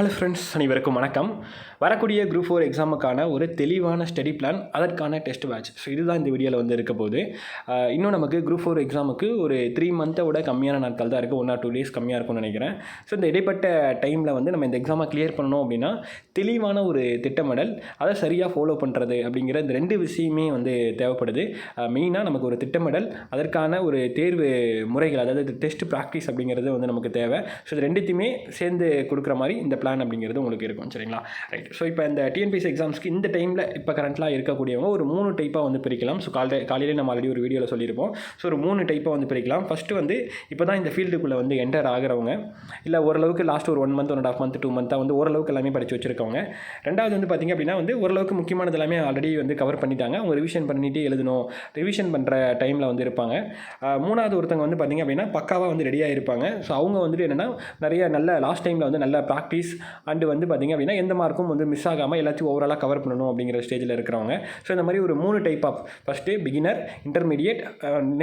Hello friends அனைவருக்கும் வணக்கம். வரக்கூடிய குரூப் ஃபோர் எக்ஸாமுக்கான ஒரு தெளிவான ஸ்டடி பிளான் அதற்கான டெஸ்ட் பேட்ச் ஸோ இதுதான் இந்த வீடியோவில் வந்து இருக்க போது இன்னும் நமக்கு குரூப் ஃபோர் எக்ஸாமுக்கு ஒரு த்ரீ மந்த்தை விட கம்மியான நாட்கள் தான் இருக்குது ஒன் ஆர் டூ டேஸ் கம்மியாக இருக்கும்னு நினைக்கிறேன். ஸோ இந்த இடைப்பட்ட டைமில் வந்து நம்ம இந்த எக்ஸாமை கிளியர் பண்ணணும் அப்படின்னா தெளிவான ஒரு திட்டமிடல் அதை சரியாக ஃபாலோ பண்ணுறது அப்படிங்கிற இந்த ரெண்டு விஷயமே வந்து தேவைப்படுது. மெயினாக நமக்கு ஒரு திட்டமிடல் அதற்கான ஒரு தேர்வு முறைகள் அதாவது டெஸ்ட் ப்ராக்டிஸ் அப்படிங்கிறது வந்து நமக்கு தேவை. ஸோ இது ரெண்டுத்தையுமே சேர்ந்து கொடுக்குற மாதிரி இந்த பிளான் அப்படிங்கிறது உங்களுக்கு இருக்கும் சரிங்களா? ரைட் ஸோ இப்போ இந்த டிஎன்பிசி எக்ஸாம்ஸ்க்கு இந்த டைமில் இப்போ கரண்ட்லாம் இருக்கக்கூடியவங்க ஒரு மூணு டைப்பாக வந்து பிரிக்கலாம். ஸோ காலை காலையிலே நம்ம ஆல்ரெடி ஒரு வீடியோவில் சொல்லியிருப்போம். ஸோ ஒரு மூணு டைப்பாக வந்து பிரிக்கலாம். ஃபஸ்ட்டு வந்து இப்போ தான் இந்த ஃபீல்டுக்குள்ளே வந்து என்டர் ஆகிறவங்க இல்லை ஓரளவுக்கு லாஸ்ட் ஒரு one month one of month two மந்த்தாக வந்து ஓரளவுக்கு எல்லாமே படித்து வச்சிருக்கவங்க. ரெண்டாவது வந்து பார்த்திங்க அப்படின்னா வந்து ஓரளவுக்கு முக்கியமானது எல்லாமே ஆல்ரெடி வந்து கவர் பண்ணிட்டாங்க. அவங்க ரிவிஷன் பண்ணிட்டு எழுதணும். ரிவிஷன் பண்ணுற டைமில் வந்து இருப்பாங்க. மூணாவது ஒருத்தவங்க வந்து பார்த்திங்க அப்படின்னா பக்காவாக வந்து ரெடியாக இருப்பாங்க. ஸோ அவங்க வந்துட்டு என்னென்னா நிறைய நல்ல லாஸ்ட் டைமில் வந்து நல்ல ப்ராக்டிஸ் அண்டு வந்து பார்த்திங்க அப்படின்னா எந்த மார்க்கும் வந்து மிஸ் ஆகாமல் எல்லாத்தையும் ஓவராலாக கவர் பண்ணணும் அப்படிங்கிற ஸ்டேஜில் இருக்கிறவங்க. ஸோ இந்த மாதிரி ஒரு மூணு type of first beginner intermediate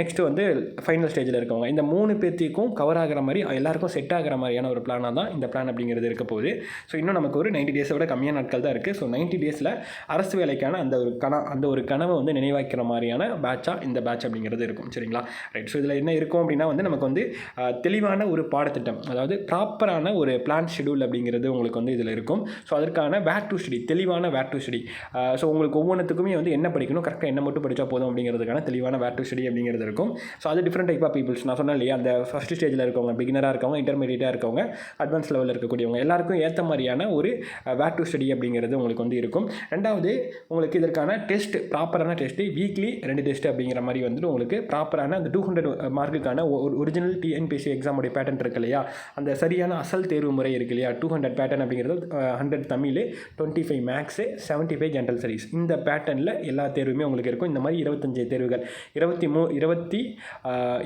next வந்து ஃபைனல் ஸ்டேஜில் இருக்கவங்க. இந்த மூணு பேர்த்திக்கும் கவர் ஆகிற மாதிரி எல்லாருக்கும் செட் ஆகிற மாதிரியான ஒரு பிளானாக தான் இந்த பிளான் அப்படிங்கிறது இருக்க போகுது. ஸோ இன்னும் நமக்கு ஒரு நைன்டி டேஸை விட கம்மியான நாட்கள் தான் இருக்குது ஸோ நைன்ட்டி டேஸில் அரசு வேலைக்கான அந்த ஒரு கன அந்த ஒரு கனவை வந்து நினைவாக்கிற மாதிரியான பேட்சாக இந்த பேட்ச் அப்படிங்கிறது இருக்கும். சரிங்களா? ரைட் ஸோ இதில் என்ன இருக்கும் அப்படின்னா வந்து நமக்கு வந்து தெளிவான ஒரு பாடத்திட்டம் அதாவது ப்ராப்பரான ஒரு பிளான் ஷெடியூல் அப்படிங்கிறது உங்களுக்கு வந்து இதில் இருக்கும். ஸோ அதற்கான வேட் டு ஸ்டடி தெளிவான வேட் டு ஸ்டடி ஸோ உங்களுக்கு ஒவ்வொன்றுத்துக்குமே வந்து என்ன படிக்கணும்? கரெக்டாக என்ன மட்டும் படித்தா போதும் அப்படிங்கிறதுக்கான தெளிவான வேட் டு ஸ்டடி அப்படிங்கிறது இருக்கும். ஸோ அது டிஃப்ரெண்ட் டைப் ஆஃப் பீப்புள்ஸ் நான் சொன்னேன் இல்லையா? அந்த ஃபஸ்ட் ஸ்டேஜில் இருக்கவங்க பிகினராக இருக்கவங்க இன்டர்மீடியட்டாக இருக்கவங்க அட்வான்ஸ் லெவலில் இருக்கக்கூடியவங்க எல்லாருக்கும் ஏற்ற மாதிரியான ஒரு வேட் டு ஸ்டடி அப்படிங்கிறது உங்களுக்கு வந்து இருக்கும். ரெண்டாவது உங்களுக்கு இதற்கான டெஸ்ட் ப்ராப்பரான டெஸ்ட்டு வீக்லி ரெண்டு டெஸ்ட் அப்படிங்கிற மாதிரி வந்துட்டு உங்களுக்கு ப்ராப்பரான அந்த டூ ஹண்ட்ரட் மார்க்குக்கான ஒரிஜினல் டிஎன்பிஎஸ்சி எக்ஸாமுடைய பேட்டர்ன் இருக்கு இல்லையா? அந்த சரியான அசல் தேர்வு முறை இருக்கு இல்லையா? டூ ஹண்ட்ரட் பேட்டர்ன் அப்படிங்கிறது hundred Tamil twenty five marks seventy five general studies இந்த பேட்டர்னில் எல்லா தேர்வுமே உங்களுக்கு இருக்கும். இந்த மாதிரி இருபத்தஞ்சு தேர்வுகள் இருபத்தி மூ இருபத்தி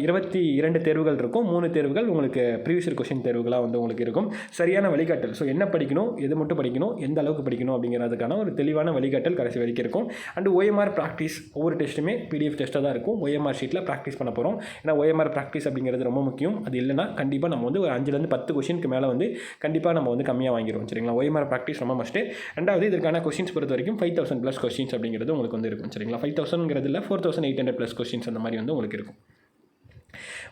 இருபத்தி இரண்டு தேர்வுகள் இருக்கும். மூணு தேர்வுகள் உங்களுக்கு ப்ரீவியஸ் கொஷின் தேர்வுகளாக வந்து உங்களுக்கு இருக்கும். சரியான வழிகாட்டல். ஸோ என்ன படிக்கணும் எது மட்டும் படிக்கணும் எந்த அளவுக்கு படிக்கணும் அப்படிங்கிறதுக்கான ஒரு தெளிவான வழிகாட்டல் கடைசி வரைக்கும் இருக்கும். அண்ட் ஓஎம்ஆர் ப்ராக்டிஸ் ஒவ்வொரு டெஸ்ட்டுமே பிடிஎஃப் டெஸ்ட்டாக தான் இருக்கும். ஓஎம்ஆர் ஷீட்டில் ப்ராக்டிஸ் பண்ண போகிறோம் ஏன்னா ஓஎம்ஆர் ப்ராக்டிஸ் அப்படிங்கிறது ரொம்ப முக்கியம். அது இல்லைன்னா கண்டிப்பாக நம்ம வந்து ஒரு அஞ்சுலேருந்து பத்து கொஷினுக்கு மேலே வந்து கண்டிப்பாக நம்ம வந்து கம்மியாக வாங்கிடுவோம். சரிங்களா? ஓஎம்ஆர் ப்ராக்டிஸ் ரொம்ப மஸ்ட்டு ரெண்டாவது இதற்கான கொஸ்டின்ஸ் பொறுத்த வரைக்கும் ஃபைவ் தௌசண்ட் ப்ளஸ் கொஸ்டின்ஸ் அப்படிங்கிறது உங்களுக்கு வந்து இருக்கும். சரிங்களா? Five தௌசண்ட்ங்கிறதுல four thousand eight hundred plus questions அந்த மாதிரி வந்து உங்களுக்கு இருக்கும்.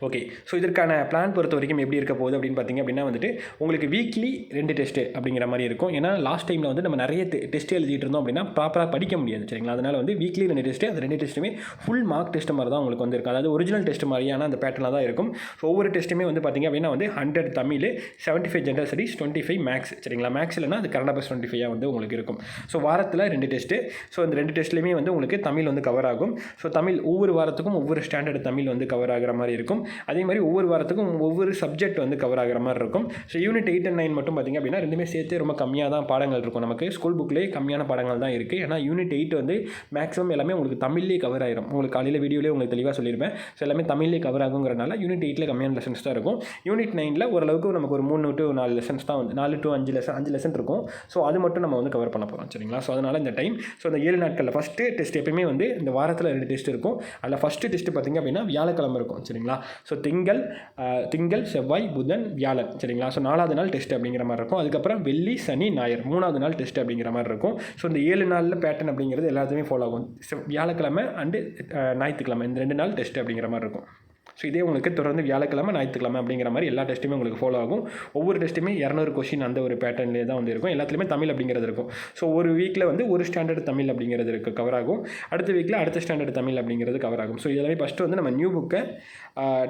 ஓகே ஸோ இதற்கான பிளான் பொறுத்த வரைக்கும் எப்படி இருக்க போகுது அப்படின்னு பார்த்தீங்க அப்படின்னா வந்துட்டு உங்களுக்கு வீக்லி ரெண்டு டெஸ்ட்டு அப்படிங்கிற மாதிரி இருக்கும். ஏன்னா லாஸ்ட் டைமில் வந்து நம்ம நிறைய டெஸ்ட் எழுதிட்டு இருந்தோம் அப்படின்னா ப்ராப்பராக படிக்க முடியாது சரிங்களா? அதனால் வந்து வீக்லி ரெண்டு டெஸ்ட்டு அந்த ரெண்டு டெஸ்ட்டுமே ஃபுல் மார்க் டெஸ்ட் மாதிரி தான் உங்களுக்கு வந்து இருக்கும் அதாவது ஒரிஜினல் டெஸ்ட் மாதிரியான அந்த பேட்டர்னாக தான் இருக்கும். ஸோ ஒவ்வொரு டெஸ்ட்டுமே வந்து பார்த்தீங்க அப்படின்னா வந்து hundred Tamil seventy five general studies twenty five marks சரிங்களா? மேக்ஸ் இல்லைனா அது கரண்ட் பஸ் டுவெண்ட்டி ஃபைவ் வந்து உங்களுக்கு இருக்கும். ஸோ வாரத்தில் ரெண்டு டெஸ்ட்டு ஸோ அந்த ரெண்டு டெஸ்ட்லையுமே வந்து உங்களுக்கு தமிழ் வந்து கவர் ஆகும். ஸோ தமிழ் ஒவ்வொரு வாரத்துக்கும் ஒவ்வொரு ஸ்டாண்டர்ட் தமிழ் வந்து கவர் ஆகிற மாதிரி இருக்கும். அதே மாதிரி ஒவ்வொரு வாரத்துக்கும் ஒவ்வொரு சப்ஜெக்ட் வந்து கவர் ஆகிற மாதிரி இருக்கும். So unit eight and nine மட்டும் பார்த்திங்க அப்படின்னா ரெண்டுமே சேர்த்து ரொம்ப கம்மியாக தான் பாடங்கள் இருக்கும். நமக்கு ஸ்கூல் புக்லேயே கம்மியான பாடங்கள் தான் இருக்குது ஏன்னா யூனிட் எயிட் வந்து மேக்ஸிமம் எல்லாமே உங்களுக்கு தமிழ்லேயே கவர் ஆயிரும். உங்களுக்கு காலையில் வீடியோலேயே உங்களுக்கு தெளிவாக சொல்லியிருப்பேன் ஸோ எல்லாமே தமிழ்லேயே கவர் ஆகுங்கிறனால யூனிட் எயிட்டில் கம்மியான லெசன்ஸ் தான் இருக்கும். யூனிட் நைனில் ஓரளவுக்கு நமக்கு ஒரு மூணு டு நாலு லெசன்ஸ் தான் வந்து நாலு டு அஞ்சு லெசன் அஞ்சு லெசன் இருக்கும். ஸோ அது மட்டும் நம்ம வந்து கவர் பண்ண போகிறோம் சரிங்களா? ஸோ அதனால் இந்த டைம் ஸோ இந்த ஏழு நாட்களில் ஃபஸ்ட்டு டெஸ்ட் எப்பயுமே வந்து இந்த வாரத்தில் ரெண்டு டெஸ்ட் இருக்கும். அதில் ஃபஸ்ட்டு டெஸ்ட் பார்த்திங்க அப்படின்னா வியாழக்கிழமை இருக்கும். சரிங்களா? சரிங்களா? ஸோ திங்கள் திங்கள் செவ்வாய் புதன் வியாழன் சரிங்களா? ஸோ நாலாவது நாள் டெஸ்ட் அப்படிங்கிற மாதிரி இருக்கும். அதுக்கப்புறம் வெள்ளி சனி ஞாயிறு மூணாவது நாள் டெஸ்ட் அப்படிங்கிற மாதிரி இருக்கும். ஸோ இந்த ஏழு நாளில் பேட்டர்ன் அப்படிங்கிறது எல்லாத்தையுமே ஃபாலோ ஆகும். வியாழக்கிழமை அண்டு ஞாயிற்றுக்கிழமை. இந்த ரெண்டு நாள் டெஸ்ட் அப்படிங்கிற மாதிரி இருக்கும். ஸோ இதே உங்களுக்கு தொடர்ந்து வியாழக்கிழமை ஞாயிற்றுக்கிழமை அப்படிங்கிற மாதிரி எல்லா டெஸ்ட்டுமே உங்களுக்கு ஃபாலோ ஆகும். ஒவ்வொரு டெஸ்ட்டுமே இரநூறு கொஷின் அந்த ஒரு பேட்டர்ன்லேயே தான் வந்து இருக்கும். எல்லாத்துலேயுமே தமிழ் அப்படிங்கிறது இருக்கும். ஸோ ஒரு வீக்கில் வந்து ஒரு ஸ்டாண்டர்ட் தமிழ் அப்படிங்கிறது இருக்குது கவர் ஆகும். அடுத்த வீக்கில் அடுத்த ஸ்டாண்டர்ட் தமிழ் அப்படிங்கிறது கவர் ஆகும். ஸோ இதெல்லாமே ஃபஸ்ட்டு வந்து நம்ம நியூ புக்கை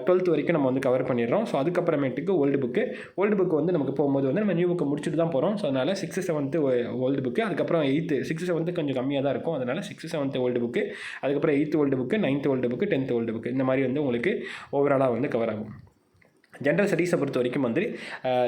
டுவெல்த் வரைக்கும் நம்ம வந்து கவர் பண்ணிடுறோம். ஸோ அதுக்கப்புறமேட்டுக்கு ஓல்டு புக்கு ஓல்டு புக்கு வந்து நமக்கு போகும்போது வந்து நம்ம நியூ புக்கை முடிச்சுட்டு தான் போகிறோம் ஸோ அதனால் சிக்ஸ்த்து செவன்த்து ஓல்டு புக்கு அதுக்கப்புறம் எயித்து சிக்ஸ்த்து செவன்த்து கொஞ்சம் கம்மியாக தான் இருக்கும். அதனால் சிக்ஸ்த்து செவன்த்து ஓல்டு புக்கு அதுக்கப்புறம் eighth old book ninth old book tenth old book இந்த மாதிரி வந்து உங்களுக்கு ஓவராலாக வந்து கவர் ஆகும். ஜென்ரல் ஸ்டடீஸை பொறுத்த வரைக்கும் வந்து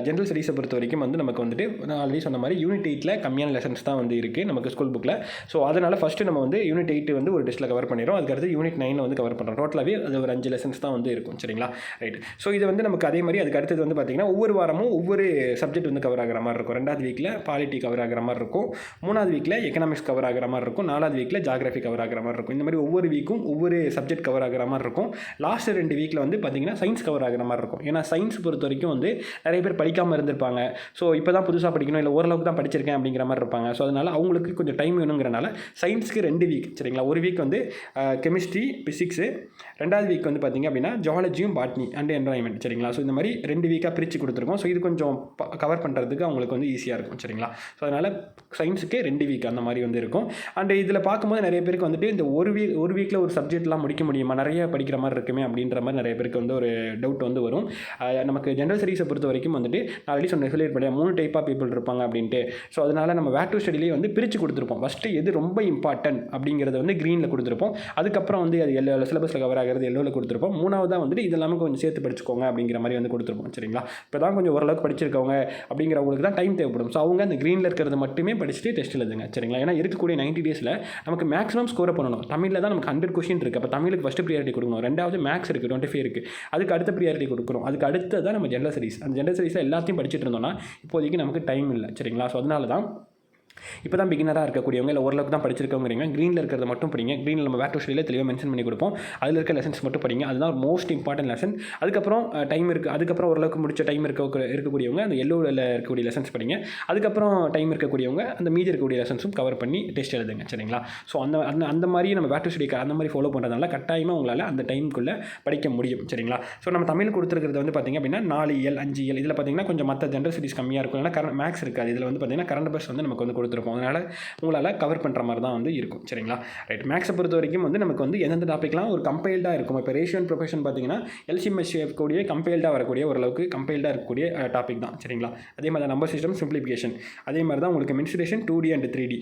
ஜென்ரல் ஸ்டடீஸை பொறுத்த வரைக்கும் வந்து நமக்கு வந்துட்டு நான் ஆல்ரெடி சொன்ன மாதிரி யூனிட் எயிட்டில் கம்மியான லெசன்ஸ் தான் வந்து இருக்குது நமக்கு ஸ்கூல் புக்கில் ஸோ அதனால் ஃபஸ்ட்டு நம்ம வந்து யூனிட் எயிட் வந்து ஒரு டெஸ்ட்டில் கவர் பண்ணிடுறோம். அதுக்கடுத்து யூனிட் நைன் வந்து கவர் பண்ணுறோம் டோட்டலாகவே அது ஒரு அஞ்சு லெசன்ஸ் தான் வந்து இருக்கும் சரிங்களா? ரைட் ஸோ இது வந்து நமக்கு அதே மாதிரி அதுக்கு அடுத்தது வந்து பார்த்திங்கன்னா ஒவ்வொரு வாரமும் ஒவ்வொரு சப்ஜெக்ட் வந்து கவர் ஆகிற மாதிரி இருக்கும். ரெண்டாவது வீக்கில் பாலிட்டி கவர் ஆகிற மாதிரி இருக்கும். மூணாவது வீக்கில் எக்கனாமிக்ஸ் கவர் ஆகிற மாதிரி இருக்கும். நாலாவது வீக்கில் ஜாகிரஃபி கவர் ஆகிற மாதிரி இருக்கும். இந்த மாதிரி ஒவ்வொரு வீக்கும் ஒவ்வொரு சப்ஜெக்ட் கவர் ஆகிற மாதிரி இருக்கும். லாஸ்ட் ரெண்டு வீக்கில் வந்து பார்த்திங்கன்னா சயின்ஸ் கவர் ஆகிற மாதிரி இருக்கும். ஏன்னா சயின்ஸ் பொறுத்த வரைக்கும் வந்து நிறைய பேர் படிக்காமல் இருந்திருப்பாங்க. ஸோ இப்போ தான் புதுசாக படிக்கணும். இல்லை ஓரளவுக்கு தான் படிச்சிருக்கேன் அப்படிங்கிற மாதிரி இருப்பாங்க. ஸோ அதனால் அவங்களுக்கு கொஞ்சம் டைம் வேணுங்கிறனால சயின்ஸுக்கு ரெண்டு வீக் சரிங்களா? ஒரு வீக் வந்து கெமிஸ்ட்ரி ஃபிசிக்ஸு ரெண்டாவது வீக் வந்து பார்த்திங்க அப்படின்னா ஜாலஜியும் பாட்னி அண்ட் என்வாயன்மெண்ட் சரிங்களா? ஸோ இந்த மாதிரி ரெண்டு வீக்காக பிரித்து கொடுத்துருக்கோம். ஸோ இது கொஞ்சம் கவர் பண்ணுறதுக்கு அவங்களுக்கு வந்து ஈஸியாக இருக்கும் சரிங்களா? ஸோ அதனால் சயின்ஸுக்கு ரெண்டு வீக் அந்த மாதிரி வந்து இருக்கும். அண்ட் இதில் பார்க்கும்போது நிறைய பேருக்கு வந்துட்டு இந்த ஒரு வீக் ஒரு வீக்கில் ஒரு சப்ஜெக்ட்லாம் முடிக்க முடியுமா? நிறைய படிக்கிற மாதிரி இருக்குமே அப்படின்ற மாதிரி நிறைய பேருக்கு வந்து ஒரு டவுட் வந்து வரும். நமக்கு ஜென்ரல் ஸ்டடீஸை பொறுத்த வரைக்கும் வந்துட்டு நான் ஆல்ரெடி சொன்ன சொல்லியிருப்பேன் மூணு டைப் ஆஃப் பீப்பிள் இருப்பாங்க அப்படின்ட்டு. ஸோ அதனால் நம்ம வேட் டு ஸ்டடிலேயே வந்து பிரித்து கொடுத்துருப்போம். ஃபஸ்ட்டு எது ரொம்ப இம்பார்ட்டன்ட் அப்படிங்கிறத வந்து க்ரீனில் கொடுத்துருப்போம். அதுக்கப்புறம் வந்து அது எல்லோ சிலபஸில் கவர் ஆகிறது எல்லோவில் கொடுத்துருப்போம். மூணாவதாக வந்துட்டு இது எல்லாமே கொஞ்சம் சேர்த்து படிச்சுக்கோங்க அப்படிங்கிற மாதிரி வந்து கொடுத்துருப்போம். சரிங்களா? இப்போ தான் கொஞ்சம் ஓரளவுக்கு படிச்சிருக்கவங்க அப்படிங்கிறவங்களுக்கு தான் டைம் தேவைப்படும். ஸோ அவங்க அந்த க்ரீனில் இருக்கிறது மட்டுமே படிச்சுட்டு டெஸ்ட் எழுதுங்க. சரிங்களா? ஏன்னா இருக்கக்கூடிய 90 டேஸில் நமக்கு மேக்ஸிமம் ஸ்கோர் பண்ணணும். தமிழில் தான் நமக்கு ஹண்ட்ரட் கொஷின் இருக்குது அப்போ தமிழுக்கு ஃபஸ்ட்டு ப்ரியாரிட்டி கொடுக்கணும். ரெண்டாவது மேக்ஸ் இருக்குது டுவெண்ட்டி ஃபைவ் இருக்குது அதுக்கு அடுத்த ப்ரியாரிட்டி கொடுக்குறோம். அதுக்கு அடுத்து தான் நம்ம ஜென்ரல் ஸ்டடீஸ் அந்த ஜென்ரல் ஸ்டடீஸில் எல்லாத்தையும் படிச்சுட்டு இருந்தோம்னா இப்போதைக்கு நமக்கு டைம் இல்லை. சரிங்களா? ஸோ அதனால தான் இப்போ தான் பிகினராக இருக்கக்கூடியவங்க இல்லை ஓரளவுக்கு தான் படிச்சிருக்கவங்கிறீங்க க்ரீனில் இருக்கிறத மட்டும் படிங்க. க்ரீனில் நம்ம வேட் ஸ்டடியில் தெளிவாக மென்ஷன் பண்ணி கொடுப்போம். அதில் இருக்க லெசன்ஸ் மட்டும் படிங்க. அதுதான் மோஸ்ட் இம்பார்ட்டன்ட் லெசன் அதுக்கப்புறம் டைம் இருக்குது அதுக்கப்புறம் ஓரளவுக்கு முடிச்ச டைம் இருக்க இருக்கக்கூடியவங்க அந்த எல்லோவில் இருக்கக்கூடிய லெசன்ஸ் படிங்க. அதுக்கப்புறம் டைம் இருக்கக்கூடியவங்க அந்த மீதி இருக்கக்கூடிய லெசன்ஸும் கவர் பண்ணி டெஸ்ட் எழுதுங்க. சரிங்களா? ஸோ அந்த அந்த அந்த மாதிரி நம்ம வேட் ஸ்டடி அந்த மாதிரி ஃபாலோ பண்ணுறதுனால கட்டாயமாக உங்களால் அந்த டைமுக்குள்ளே படிக்க முடியும். சரிங்களா? ஸோ நம்ம தமிழ் கொடுத்துருக்கிறது வந்து பார்த்திங்க அப்படின்னா நாலு இயல் அஞ்சு இயல் இதில் பார்த்தீங்கன்னா கொஞ்சம் மற்ற ஜென்ரல் ஸ்டடிஸ் கம்மியாக இருக்கும். ஏன்னா கரண்ட் மேக்ஸ் இருக்காது. இதில் வந்து பார்த்தீங்கன்னா கரண்ட் பஸ் வந்து நமக்கு வந்து கொடுத்துருப்போம். அதனால் உங்களால் கவர் பண்ணுற மாதிரி தான் வந்து இருக்கும். சரிங்களா? ரைட் மேக்ஸை பொறுத்த வரைக்கும் வந்து நமக்கு வந்து எந்தெந்த டாப்பிக்லாம் ஒரு கம்பைல்டாக இருக்கும். இப்போ ரேஷியன் ப்ரொஃபஷன் பார்த்தீங்கன்னா எல்சிஎம்எஸ் கூடிய கம்பைல்டாக வரக்கூடிய ஓரளவுக்கு கம்பைல்டாக இருக்கக்கூடிய டாபிக் தான். சரிங்களா? அதே மாதிரி தான் நம்பர் சிஸ்டம் சிம்பிளிஃபிகேஷன் அதே மாதிரி தான் உங்களுக்கு mensuration two D and three D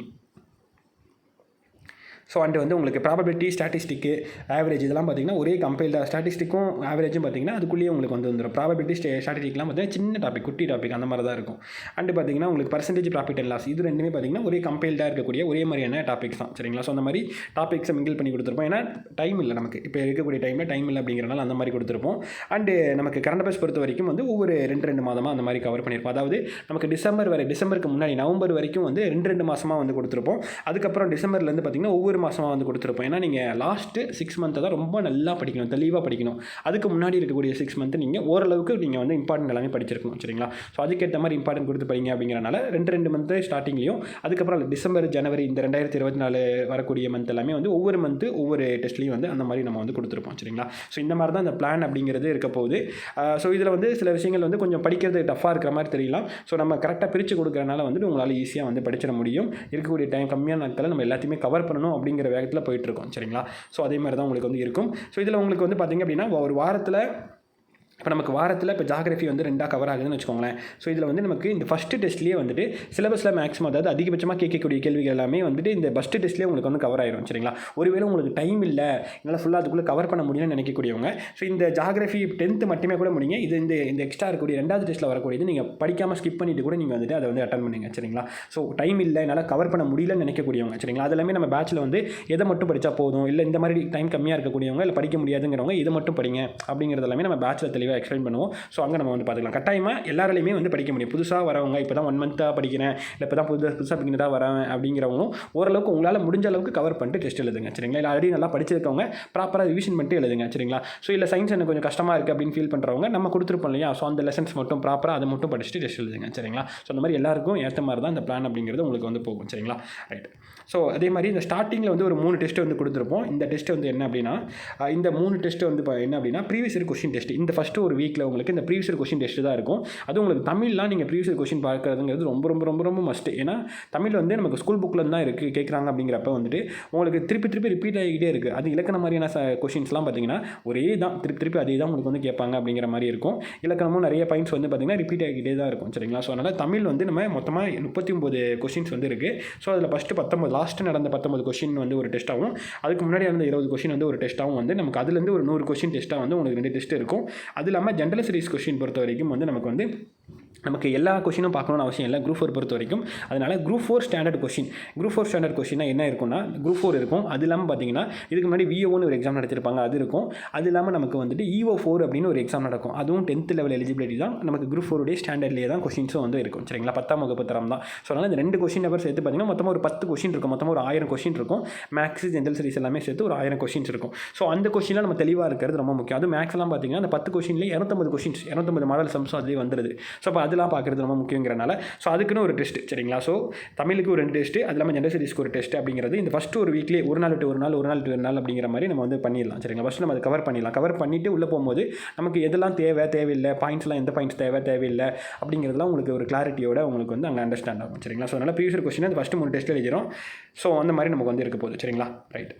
so and வந்து உங்களுக்கு ப்ராபபிலிட்டி ஸ்டாட்டிஸ்டிக்கு ஆவரேஜ் இதெல்லாம் பார்த்தீங்கன்னா ஒரே கம்பைல்டாக ஸ்டாட்டிஸ்டிக்கும் ஆவரேஜும் பார்த்தீங்கன்னா அதுக்குள்ளேயே உங்களுக்கு வந்து வந்துடும் ப்ராபபிலிட்டி ஸ்டே ஸ்டாட்டிஸ்டிக்லாம் பார்த்தீங்கன்னா சின்ன டாபிக் குட்டி டாபிக் அந்த மாதிரி தான் இருக்கும். அண்ட் பார்த்தீங்கன்னா உங்களுக்கு பர்சன்டேஜ் ப்ராஃபிட் அண்ட் லாஸ் இது ரெண்டுமே பார்த்தீங்கன்னா ஒரே கம்பைல்டாக இருக்கக்கூடிய ஒரே மாதிரியான டாபிக்ஸ் தான். சரிங்களா? ஸோ அந்த மாதிரி டாபிக்ஸை மிங்கிள் பண்ணி கொடுத்துருப்போம். ஏன்னா டைம் இல்லை நமக்கு. இப்போ இருக்கக்கூடிய டைமில் டைம் இல்லை அப்படிங்கிறனால அந்த மாதிரி கொடுத்துருப்போம். அண்டு நமக்கு கரண்ட் அஃபேர்ஸ் பொறுத்த வரைக்கும் வந்து ஒவ்வொரு ரெண்டு ரெண்டு மாதமாக அந்த மாதிரி கவர் பண்ணியிருப்போம். அதாவது நமக்கு டிசம்பர் வரை டிசம்பருக்கு முன்னாடி நவம்பர் வரைக்கும் வந்து ரெண்டு ரெண்டு மாதமாக வந்து கொடுத்துருப்போம். அதுக்கப்புறம் டிசம்பர்லேருந்து பார்த்தீங்கன்னா ஒவ்வொரு மாதமாக வந்து கொடுத்துருப்போம். ஏன்னா நீங்கள் லாஸ்ட்டு சிக்ஸ் மந்த்தை தான் ரொம்ப நல்லா படிக்கணும் தெளிவாக படிக்கணும். அதுக்கு முன்னாடி இருக்கக்கூடிய சிக்ஸ் மந்த்து நீங்கள் ஓரளவுக்கு நீங்கள் வந்து இம்பார்ட்டன்ட் எல்லாமே படிச்சிருக்கணும் சரிங்களா? ஸோ அதுக்கேற்ற மாதிரி இம்பார்ட்டன்ட் கொடுத்து படிங்க அப்படிங்கிறனால ரெண்டு ரெண்டு மந்த்து ஸ்டார்டிங்லையும் அதுக்கப்புறம் டிசம்பர் ஜனவரி இந்த ரெண்டாயிரத்தி இருபத்தி நாலு வரக்கூடிய மந்த் எல்லாமே வந்து ஒவ்வொரு மந்த்து ஒவ்வொரு டெஸ்ட்லேயும் வந்து அந்த மாதிரி நம்ம வந்து கொடுத்துருப்போம் சரிங்களா? ஸோ இந்த மாதிரி தான் அந்த பிளான் அப்படிங்கிறது இருக்க போகுது. ஸோ இதில் வந்து சில விஷயங்கள் வந்து கொஞ்சம் படிக்கிறது டஃப்பாக இருக்கிற மாதிரி தெரியலாம். ஸோ நம்ம கரெக்டாக பிரித்து கொடுக்குறனால வந்துட்டு உங்களால் ஈஸியாக வந்து படிச்சிட முடியும். இருக்கக்கூடிய டைம் கம்மியான நாட்களில் நம்ம எல்லாத்தையுமே கவர் பண்ணணும் அப்படிங்கிற வேகத்தில் போயிட்டுருக்கோம் சரிங்களா? ஸோ அதே மாதிரி தான் உங்களுக்கு வந்து இருக்கும். ஸோ இதில் உங்களுக்கு வந்து பார்த்திங்க அப்படின்னா ஒரு வாரத்தில் இப்போ நமக்கு வாரத்தில் இப்போ ஜாகிரஃபி வந்து ரெண்டாக கவர் ஆகுதுன்னு வச்சுக்கோங்களேன். ஸோ இதில் வந்து நமக்கு இந்த ஃபஸ்ட்டு டெஸ்ட்லேயே வந்துட்டு சிலபஸில் மேக்ஸிமம் அதாவது அதிகபட்சமாக கேட்கக்கூடிய கேள்விகள் எல்லாமே வந்துட்டு இந்த ஃபஸ்ட்டு டெஸ்ட்லேயே உங்களுக்கு வந்து கவர் ஆயிரும் சரிங்களா? ஒருவேளை உங்களுக்கு டைம் இல்லை என்னால் ஃபுல்லாக அதுக்குள்ளே கவர் பண்ண முடியும்னு நினைக்கக்கூடியவங்க ஸோ இந்த ஜாகிரஃபி டென்த்து மட்டுமே கூட முடியுங்க இது இந்த இந்த எக்ஸ்ட்ரா இருக்கக்கூடிய ரெண்டாவது டெஸ்ட்டில் வரக்கூடியது நீங்கள் படிக்காமல் ஸ்கிப் பண்ணிட்டு கூட நீங்கள் வந்துட்டு அதை வந்து அட்டன் பண்ணுங்க சரிங்களா? ஸோ டைம் இல்லை என்னால் கவர் பண்ண முடியலன்னு நினைக்கக்கூடியவங்க சரிங்களா? அது எல்லாமே நம்ம பேட்சில் வந்து எதை மட்டும் படித்தா போதும்? இல்லை இந்த மாதிரி டைம் கம்மியாக இருக்கக்கூடியவங்க இல்லை படிக்க முடியாதுங்கிறவங்க இதை மட்டும் படிங்க அப்படிங்கிறது எல்லாமே நம்ம பேட்சில் தெளிவாக எக்ஸ்பிளைன் பண்ணுவோம். ஸோ அங்கே நம்ம வந்து பார்த்துக்கலாம். கட்டாயமாக எல்லாராலையுமே வந்து படிக்க முடியும். புதுசாக வரவங்க இப்போ தான் ஒன் மந்த்தாக படிக்கிறேன். இல்லை இப்போ தான் புதுசாக புதுசாக பிகினராக வரேன் அப்படிங்கிறவங்களும் ஓரளவுக்கு உங்களால் முடிஞ்ச அளவுக்கு கவர் பண்ணிட்டு டெஸ்ட் எழுதுங்க. சரிங்களா? இல்லை ஆல்ரெடி நல்லா படிச்சிருக்கவங்க ப்ராப்பராக ரிவிஷன் பண்ணிட்டு எழுதுங்க. சரிங்களா? ஸோ இல்லை சயின்ஸ் எனக்கு கொஞ்சம் கஷ்டமாக இருக்குது அப்படின்னு ஃபீல் பண்ணுறவங்க நம்ம கொடுத்துருப்போம் இல்லையா? ஸோ அந்த லெசன்ஸ் மட்டும் ப்ராப்பராக அதை மட்டும் படிச்சுட்டு டெஸ்ட் எழுதுங்க. சரிங்களா? ஸோ அந்த மாதிரி எல்லாருக்கும் ஏற்ற மாதிரி தான் இந்த பிளான் அப்படிங்கிறது உங்களுக்கு வந்து போகும். சரிங்களா? ரைட் ஸோ அதே மாதிரி இந்த ஸ்டார்டிங்கில் வந்து ஒரு மூணு டெஸ்ட் வந்து கொடுத்துருப்போம். இந்த டெஸ்ட் வந்து என்ன அப்படின்னா இந்த மூணு டெஸ்ட் வந்து இப்போ என்ன அப்படின்னா ப்ரீவியஸ் இயர் கொஸ்டின் டெஸ்ட் இந்த ஃபஸ்ட்டு ஒரு வீக்கில் உங்களுக்கு இந்த ப்ரீவியஸ் கொஷின் டெஸ்ட் தான் இருக்கும். அது உங்களுக்கு தமிழ்லாம் நீங்கள் ப்ரீவியஸ் கொஷின் பார்க்குறதுங்கிறது ரொம்ப ரொம்ப ரொம்ப ரொம்ப மஸ்ட் ஏன்னா தமிழ் வந்து நமக்கு ஸ்கூல் புக்கில் தான் இருக்குது கேட்குறாங்க அப்படிங்கிறப்ப வந்துட்டு உங்களுக்கு திருப்பி திருப்பி ரிப்பீட் ஆகிக்கிட்டே இருக்குது அது இலக்கண மாதிரியான கொஷின்ஸ்லாம் பார்த்தீங்கன்னா ஒரே தான் திருப்பி திருப்பி அதே தான் உங்களுக்கு வந்து கேட்பாங்க அப்படிங்கிற மாதிரி இருக்கும். இலக்கணமும் நிறைய பாயிண்ட்ஸ் வந்து பார்த்தீங்கன்னா ரிப்பீட் ஆகிக்கிட்டே தான் இருக்கும் சரிங்களா? ஸோ அதனால் தமிழ் வந்து நம்ம மொத்தமாக முப்பத்தி ஒம்பது கொஷின்ஸ் வந்து இருக்குது ஸோ அதில் ஃபஸ்ட்டு பத்தொம்பது லாஸ்ட்டு நடந்த பத்தொம்பது கொஷின் வந்து ஒரு டெஸ்ட்டாகவும் அதுக்கு முன்னாடி நடந்த இருபது கொஷின் வந்து ஒரு டெஸ்ட்டாகவும் வந்து நமக்கு அதுலேருந்து ஒரு நூறு கொஷின் டெஸ்ட்டாக வந்து உங்களுக்கு ரெண்டு டெஸ்ட் இருக்கும். அது இல்லாமல் ஜென்ரல் ஸ்டடீஸ் கொஷின் பொறுத்த வரைக்கும் வந்து நமக்கு வந்து நமக்கு எல்லா கொஷினும் பார்க்கணும்னு அவசியம் இல்லை. குரூப் ஃபோர் பொறுத்த வரைக்கும். அதனால் group four standard question group four standard கொஷினா என்ன இருக்கும்னா குரூப் ஃபோர் இருக்கும். அது இல்லாமல் பார்த்தீங்கன்னா இதுக்கு முன்னாடி விஓன்னு ஒரு எக்ஸாம் நடத்திருப்பாங்க. அது இருக்கும். அது இல்லாமல் நமக்கு வந்துட்டு இஓ ஃபோர் அப்படின்னு ஒரு எக்ஸாம் நடக்கும். அதுவும் டென்த் லெவல் எலிஜிபிலிட்டி தான். நமக்கு குரூப் ஃபோருடைய ஸ்டாண்டர்ட்லேயே தான் கொஷின்ஸும் வந்து இருக்கும். சரிங்களா? பத்தாம் வகுப்பு தரம் தான். ஸோ அதனால் இந்த ரெண்டு கொஷின் நம்பர் சேர்த்து பார்த்தீங்கன்னா மொத்தமாக ஒரு பத்து கொஷின் இருக்கும். மொத்தமாக ஒரு ஆயிரம் கொஷின் இருக்கும். மேக்ஸ் ஜென்ரல் ஸ்டடிஸ் எல்லாமே சேர்த்து ஒரு ஆயிரம் கொஷின்ஸ் இருக்கும். ஸோ அந்த கொஷினில் நம்ம தெளிவாக இருக்கிறது ரொம்ப முக்கியம். அது மேக்ஸ்லாம் பார்த்தீங்கன்னா அந்த பத்து கொஷின்லேயே இரநூத்தம்பது கொஷின்ஸ் இரநூத்தம்பது மாடல் சம்ஸும் அதுலேயே வந்துடுது ஸோ அப்போ அதெல்லாம் பார்க்குறது ரொம்ப முக்கியங்கிறனால ஸோ அதுக்குன்னு ஒரு டெஸ்ட் சரிங்களா? ஸோ தமிழுக்கு ஒரு ரெண்டு டெஸ்ட்டு அது இல்லாமல் ஜென்ரல் ஸ்டடிஸ்க்கு ஒரு டெஸ்ட் அப்படிங்கிறது இந்த ஃபஸ்ட்டு ஒரு வீக்லேயே ஒரு நாள் விட்டு ஒரு நாள் ஒரு நாள் விட்டு ஒரு நாள் அப்படிங்கிற மாதிரி நம்ம வந்து பண்ணிடலாம் சரிங்களா? ஃபஸ்ட்டு நம்ம அதை கவர் பண்ணிடலாம். கவர் பண்ணிவிட்டு உள்ளே போகும்போது நமக்கு எதெல்லாம் தேவை தேவையில்லை பாயிண்ட்ஸ்லாம் எந்த பாயிண்ட்ஸ் தேவை தேவையில்லை அப்படிங்கிறதுலாம் உங்களுக்கு ஒரு கிளாரிட்டியோட உங்களுக்கு வந்து அங்கே அண்டர்ஸ்டாண்ட் ஆகும் சரிங்களா? ஸோ அதனால் ப்ரீவியஸ் கொஸ்டின் அந்த ஃபஸ்ட்டு மூணு டெஸ்ட்டில் எழுதிடும் ஸோ அந்த மாதிரி நமக்கு வந்து இருக்க போகுது சரிங்களா? ரைட்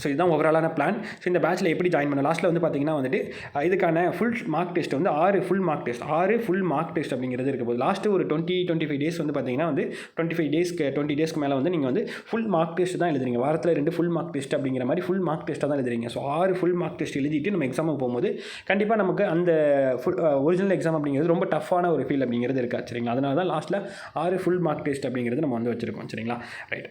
ஸோ இதுதான் ஓவராலான பிளான் ஸோ இந்த பேட்சில் எப்படி ஜாயின் பண்ண லாஸ்ட்டில் வந்து பார்த்தீங்கன்னா வந்துட்டு இதுக்கான ஃபுல் மார்க் டெஸ்ட் வந்து ஆறு ஃபுல் மார்க் டெஸ்ட் ஆறு ஃபுல் மார்க் டெஸ்ட் அப்படிங்கிறது இருக்க போது லாஸ்ட்டு ஒரு டுவெண்ட்டி டுவெண்ட்டி ஃபைவ் டேஸ் வந்து பார்த்தீங்கன்னா வந்து டுவெண்ட்டி ஃபைவ் டேஸ்க்கு டுவெண்ட்டி டேஸ்க்கு மேலே வந்து நீங்கள் வந்து ஃபுல் மார்க் டெஸ்ட் தான் எழுதுறீங்க. வாரத்தில் ரெண்டு ஃபுல் மார்க் டெஸ்ட் அப்படிங்கிற மாதிரி ஃபுல் மார்க் டெஸ்ட்டாக தான் எழுதுறீங்க. ஸோ ஆறு ஃபுல் மார்க் டெஸ்ட் எழுதிட்டு நம்ம எக்ஸாமுக்கு போகும்போது கண்டிப்பாக நமக்கு அந்த ஃபுல் ஒரிஜினல் எக்ஸாம் அப்படிங்கிறது ரொம்ப டஃப்பான ஒரு ஃபீல் அப்படிங்கிறது இருக்கா சரிங்களா? அதனால தான் லாஸ்ட்டில் ஆறு ஃபுல் மார்க் டெஸ்ட் அப்படிங்கிறது நம்ம வந்து வச்சுருக்கோம். சரிங்களா? ரைட்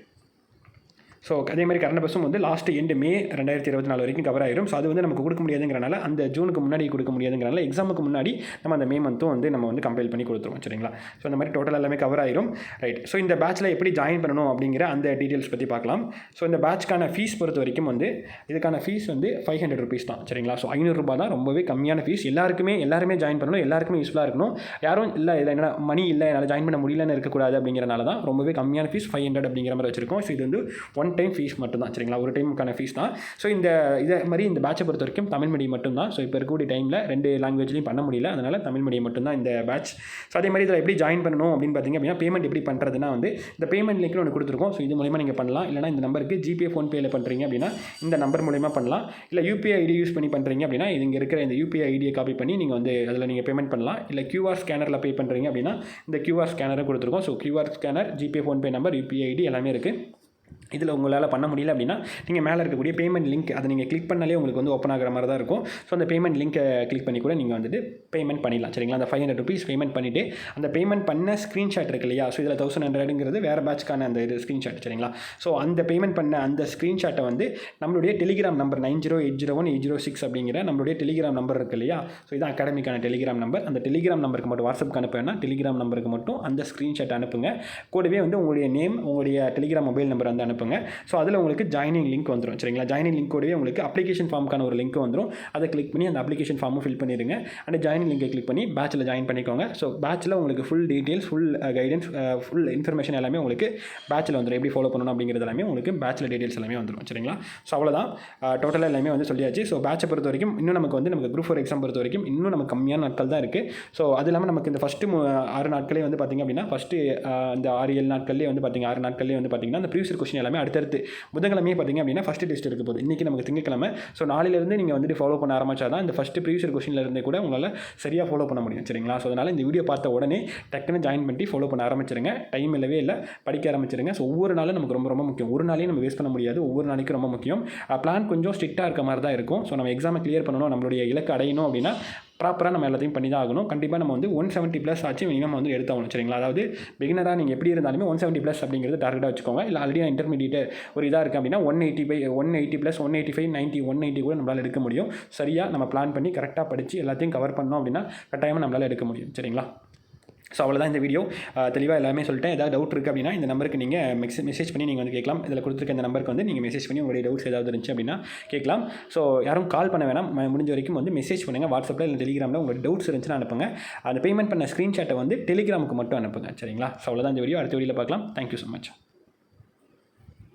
ஸோ அதே மாதிரி கரண்ட் பஸ்ஸும் வந்து லாஸ்ட் எண்டு மே ரெண்டாயிரத்தி இருபத்தி நாலு வரைக்கும் கவர் ஆயிரும். ஸோ அது வந்து நமக்கு கொடுக்க முடியாதுங்கிறனால அந்த ஜூனுக்கு முன்னாடி கொடுக்க முடியாதுங்கிறனால எக்ஸாமுக்கு முன்னாடி நம்ம அந்த மே மந்த்தும் வந்து நம்ம வந்து கம்பைல் பண்ணி கொடுத்துருவோம் சரிங்களா? ஸோ அந்த மாதிரி டோட்டல் எல்லாமே கவர் ஆயிரும். ரைட் ஸோ இந்த பேட்ச்சில் எப்படி ஜாயின் பண்ணணும் அப்படிங்கிற அந்த டீட்டெயில்ஸ் பற்றி பார்க்கலாம். ஸோ இந்த பேட்ச்க்கான ஃபீஸ் பொறுத்த வரைக்கும் வந்து இதுக்கான ஃபீஸ் வந்து ஃபைவ் ஹண்ட்ரட் ருபீஸ் தான் சரிங்களா? ஸோ ஐநூறுரூபா தான் ரொம்பவே கம்மியான ஃபீஸ் எல்லாருக்குமே எல்லாருமே ஜாயின் பண்ணணும் எல்லாருக்குமே யூஸ்ஃபுல்லாக இருக்கணும். யாரும் இல்லை இதில் என்ன மணி இல்லை என்னால் ஜாயின் பண்ண முடியலன்னு இருக்கக்கூடாது அப்படிங்கிறனால தான் ரொம்பவே கம்மியான ஃபீஸ் ஃபைவ் ஹண்ட்ரட் அப்படிங்கிற மாதிரி வச்சிருக்கோம். ஸோ இது வந்து ஒன் டைம் ஃபீஸ் மட்டும் தான் சரிங்களா? ஒரு டைமுக்கான ஃபீஸ் தான். ஸோ இந்த இதை மாதிரி இந்த பேட்சை பொறுத்த வரைக்கும் தமிழ் மீடியம் மட்டும் தான் ஸோ இப்போ இருக்கக்கூடிய டைமில் ரெண்டு லாங்குவேஜ்லையும் பண்ண முடியல. அதனால் தமிழ் மீடியம் மட்டும் தான் இந்த பேட்ச் ஸோ அதே மாதிரி இதில் எப்படி ஜாயின் பண்ணணும் அப்படின்னு பார்த்தீங்க அப்படின்னா பேமெண்ட் எப்படி பண்ணுறதுனா வந்து இந்த பேமெண்ட் லிங்க்னு ஒன்று கொடுத்துருக்கோம். ஸோ இது மூலிமா நீங்கள் பண்ணலாம். இல்லைனா இந்த நம்பருக்கு ஜிபே ஃபோன்பேயில் பண்ணுறீங்க அப்படின்னா இந்த நம்பர் மூலிமா பண்ணலாம். இல்லை யூபிஐ ஐடி யூஸ் பண்ணி பண்ணுறீங்க அப்படின்னா இது இங்கே இருக்கிற இந்த யூபிஐ ஐடியை காப்பி பண்ணி நீங்கள் வந்து அதில் நீங்கள் பேமெண்ட் பண்ணலாம். இல்லை கியூஆர் ஸ்கேனரில் பே பண்ணுறீங்க அப்படின்னா இந்த கியூஆர் ஸ்கேனரை கொடுத்துருக்கோம். So QR scanner GPay PhonePe number UPI ID எல்லாமே இருக்குது இதில் உங்களால் பண்ண முடியல அப்படின்னா நீங்கள் மேலே இருக்கக்கூடிய பேமெண்ட் லிங்க் அதை நீங்கள் கிளிக் பண்ணாலே உங்களுக்கு வந்து ஓப்பன் ஆகிற மாதிரி தான் இருக்கும். ஸோ அந்த பேமெண்ட் லிங்க்கை கிளிக் பண்ணி கூட நீங்கள் வந்துட்டு பேமெண்ட் பண்ணிடலாம். சரிங்களா? அந்த ஃபைவ் ஹண்ட்ரட் ருபீஸ் பேமெண்ட் பண்ணிவிட்டு அந்த பேமெண்ட் பண்ண ஸ்க்ரீன்ஷாட் இருக்கு இல்லையா? ஸோ இதில் தௌசண்ட் ஹண்ட்ரடுங்கிறது வேறு பேட்ச்க்கான அந்த இது ஸ்க்ரீன்ஷாட் சரிங்களா? ஸோ அந்த பேமெண்ட் பண்ண அந்த ஸ்க்ரீன்ஷாட்டை வந்து நம்மளுடைய Telegram number nine zero eight zero one eight zero six அப்படிங்கிற நம்மளுடைய டெலிகிராம் நம்பர் இருக்கு இல்லையா? ஸோ இதான் அகாடமிக்கான டெலிகிராம் நம்பர் அந்த டெலிகிராம் நம்பருக்கு மட்டும் வாட்ஸ்அப்புக்கு அனுப்புனா டெலிகிராம் நம்பருக்கு மட்டும் அந்த ஸ்க்ரீன்ஷாட் அனுப்புங்க. கூடவே வந்து உங்களுடைய நேம் உங்களுடைய டெலிகிராம் மொபைல் நம்பர் வந்து அனுப்புங்க ஸோ அதில் உங்களுக்கு ஜாயினிங் லிங்க் வந்துடும் சரிங்களா? ஜாயினிங் லிங்க்கோடவே உங்களுக்கு அப்ளிகேஷன் ஃபார்முக்கான ஒரு லிங்க் வந்துடும் அதை கிளிக் பண்ணி அந்த அப்ளிகேஷன் ஃபார்மும் ஃபில் பண்ணிடுங்க. அந்த ஜாயினிங் லிங்கை கிளிக் பண்ணி பேட்சில் ஜாயின் பண்ணிக்கோங்க. ஸோ பேட்சில் உங்களுக்கு full details full guidance full information எல்லாமே உங்களுக்கு பேட்சில் வந்துடும் எப்படி ஃபாலோ பண்ணணும் அப்படிங்கிறது எல்லாமே உங்களுக்கு பேட்சில் டீட்டெயில்ஸ் எல்லாமே வந்துடும் சரிங்களா? ஸோ அவ்வளோதான் டோட்டலாக uh, எல்லாமே வந்து சொல்லியாச்சு. ஸோ பேட்சை பொறுத்த வரைக்கும் இன்னும் நமக்கு வந்து நமக்கு குரூப் ஃபோர் எக்ஸாம் பொறுத்த வரைக்கும் இன்னும் நமக்கு கம்மியான நாட்கள் தான் இருக்குது ஸோ அது இல்லாமல் நமக்கு இந்த ஃபஸ்ட்டு ஆறு நாட்களே வந்து பார்த்திங்க அப்படின்னா ஃபஸ்ட்டு uh, இந்த ஆறு ஏழு நாட்கள்லேயே வந்து பார்த்திங்க ஆறு நாட்கள்லேயே வந்து பார்த்திங்கன்னா அந்த ப்ரீவியஸ் கொஸ்டின் எல்லாமே அடுத்தடுத்து புதன்கிழமையே பார்த்திங்க அப்படின்னா ஃபஸ்ட்டு டெஸ்ட் இருக்க போகுது. இன்றைக்கி நமக்கு திங்கக்கிழமை ஸோ நாளையிலேருந்து நீங்கள் வந்துட்டு ஃபாலோ பண்ண ஆரம்பிச்சா தான் இந்த ஃபஸ்ட்டு ப்ரீவியஸ் கொஸ்டினில் இருந்தே கூட உங்களால் சரியாக ஃபாலோ பண்ண முடியும். சரிங்களா? ஸோ அதனால் இந்த வீடியோ பார்த்த உடனே டக்குன்னு ஜாயின் பண்ணி ஃபாலோ பண்ண ஆரம்பிச்சிருங்க. டைம் இல்லவே இல்லை. படிக்க ஆரம்பிச்சிருங்க. ஸோ ஒவ்வொரு நாளும் நமக்கு ரொம்ப ரொம்ப முக்கியம். ஒரு நாளையும் நம்ம வேஸ்ட் பண்ண முடியாது. ஒவ்வொரு நாளைக்கும் ரொம்ப முக்கியம். பிளான் கொஞ்சம் ஸ்ட்ரிக்டாக இருக்க மாதிரி தான் இருக்கும். ஸோ நம்ம எக்ஸாமை கிளியர் பண்ணணும். நம்மளுடைய இலக்கு அடையணும் அப்படின்னா ப்ராப்பராக நம்ம எல்லாத்தையும் பண்ணி தான் ஆகணும். கண்டிப்பாக நம்ம வந்து ஒன் செவன்ட்டி ப்ளஸ் ஆச்சு மினிமம் வந்து எடுத்தாகணும் சரிங்களா? அதாவது பிகினராக நீங்கள் எப்படி இருந்தாலுமே ஒன் செவன்ட்டி ப்ளஸ் அப்படிங்கிறது டார்கெட்டாக வச்சுக்கோங்க. இல்லை ஆல்ரெடி இன்டர்மீடியட் ஒரு இதாக இருக்குது அப்படின்னா one eighty five one eighty plus one eighty five ninety one eighty கூட நம்மளால் எடுக்க முடியும். சரியாக நம்ம பிளான் பண்ணி கரெக்டாக படித்து எல்லாத்தையும் கவர் பண்ணோம் அப்படின்னா கட்டாயமாக நம்மளால் எடுக்க முடியும் சரிங்களா? ஸோ அவ்வளோதான் இந்த வீடியோ தெளிவாக எல்லாமே சொல்லிட்டேன். ஏதாவது டவுட் இருக்குது அப்படின்னா இந்த நம்பருக்கு நீங்கள் மெக்ஸ் மெசேஜ் பண்ணி நீங்கள் வந்து கேட்கலாம். இதில் கொடுத்துருக்க இந்த நம்பருக்கு வந்து நீங்கள் மெசேஜ் பண்ணி உங்களுடைய டவுட்ஸ் ஏதாவது இருந்துச்சு அப்படின்னா கேட்கலாம். ஸோ யாரும் கால் பண்ண வேணாம். முடிஞ்ச வரைக்கும் வந்து மெசேஜ் பண்ணுங்கள் வாட்ஸ்அப்பில் இல்லை டெலிகிராமில் உங்களுக்கு டவுட்ஸ் இருந்துச்சுன்னா அனுப்புங்க. அந்த பேமெண்ட் பண்ண ஸ்க்ரீன்ஷாட்டை வந்து டெலிகிராமுக்கு மட்டும் அனுப்புங்க. சரிங்களா? ஸோ அவ்வளோதான் இந்த வீடியோ அடுத்த வீடியோவில் பார்க்கலாம். Thank you so much